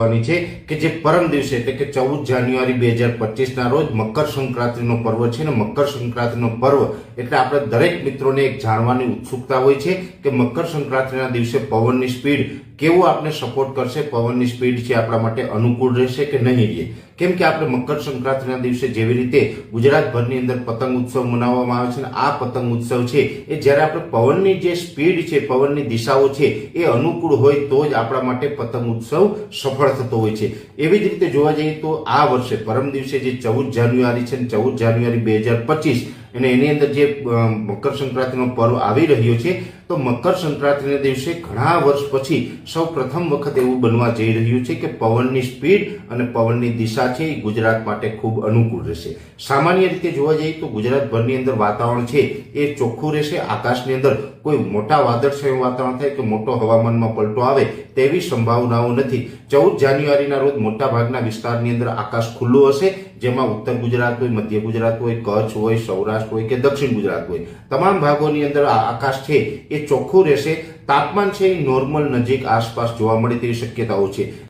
કરવાની છે કે જે પરમ દિવસે એટલે કે ચૌદ જાન્યુઆરી બે હજાર પચીસના રોજ મકર સંક્રાંતિનો પર્વ છે ને મકર સંક્રાંતિનો પર્વ એટલે આપણે દરેક મિત્રોને એક જાણવાની ઉત્સુકતા હોય છે કે મકર સંક્રાંતિના દિવસે પવનની સ્પીડ કેવું આપણે સપોર્ટ કરશે, પવનની સ્પીડ છે આપણા માટે અનુકૂળ રહેશે કે નહીં રહે. કેમ કે આપણે મકર સંક્રાંતિના દિવસે જેવી રીતે ગુજરાતભરની અંદર પતંગ ઉત્સવ મનાવવામાં આવે છે ને આ પતંગ ઉત્સવ છે, એ જ્યારે આપણે પવનની જે સ્પીડ છે, પવનની દિશાઓ છે, એ અનુકૂળ હોય તો જ આપણા માટે પતંગ ઉત્સવ સફળ થતો હોય છે. એવી જ રીતે જોવા જઈએ તો આ વર્ષે પરમ દિવસે જે ચૌદ જાન્યુઆરી છે ચૌદ જાન્યુઆરી બે હજાર પચીસ અને એની અંદર જે મકર સંક્રાંતિનો પર્વ આવી રહ્યો છે, તો મકર સંક્રાંતિના દિવસે ઘણા વર્ષ પછી સૌ પ્રથમ વખત એવું બનવા જઈ રહ્યું છે કે પવનની સ્પીડ અને પવનની દિશા છે એ ગુજરાત માટે ખૂબ અનુકૂળ રહેશે. સામાન્ય રીતે જોવા જઈએ તો ગુજરાતભરની અંદર વાતાવરણ છે એ ચોખ્ખું રહેશે, આકાશની અંદર કોઈ મોટા વાદળછાયું વાતાવરણ થાય કે મોટો હવામાનમાં પલટો આવે તેવી સંભાવનાઓ નથી. ચૌદ જાન્યુઆરીના રોજ મોટા ભાગના વિસ્તારની અંદર આકાશ ખુલ્લું હશે, જેમાં ઉત્તર ગુજરાત હોય, મધ્ય ગુજરાત હોય, કચ્છ હોય, સૌરાષ્ટ્ર હોય કે દક્ષિણ ગુજરાત હોય, તમામ ભાગોની અંદર આકાશ છે, એ ચોખ્ખું રહેશે. તાપમાન છે એ નોર્મલ નજીક આસપાસ જોવા મળે તેવી શક્યતાઓ છે.